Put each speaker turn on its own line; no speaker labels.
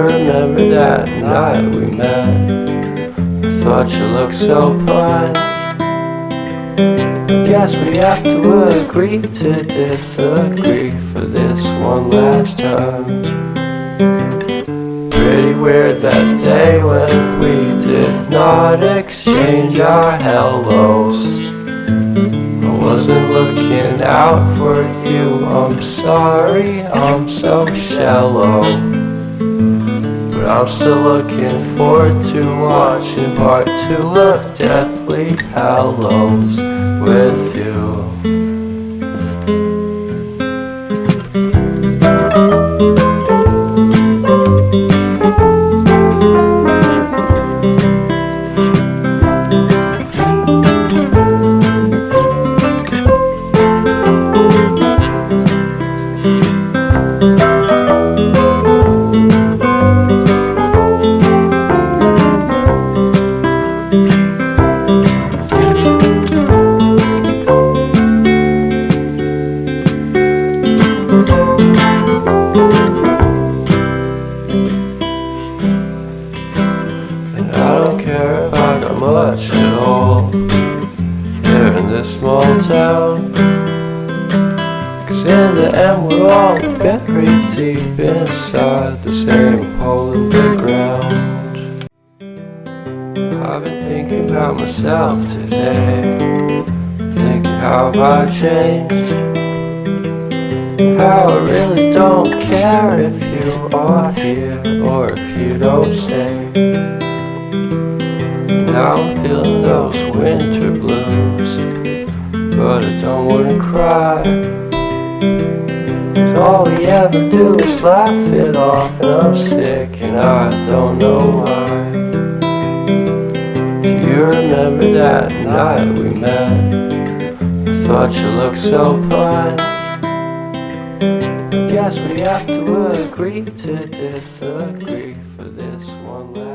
Remember that night we met? I thought you looked so fine. Guess we have to agree to disagree for this one last time. Pretty weird that day when we did not exchange our hellos. I wasn't looking out for you, I'm sorry, I'm so shallow. But I'm still looking forward to watching part two of Deathly Hallows with you. And I don't care if I got much at all here in this small town. Cause in the end, we're all buried deep inside the same hole in the ground. I've been thinking about myself today, thinking how have I changed. I really don't care if you are here or if you don't stay. Now I'm feeling those winter blues, but I don't wanna cry. all we ever do is laugh it off, and I'm sick and I don't know why. Do you remember that night we met? I thought you looked so fine. Guess we have to agree to disagree for this one.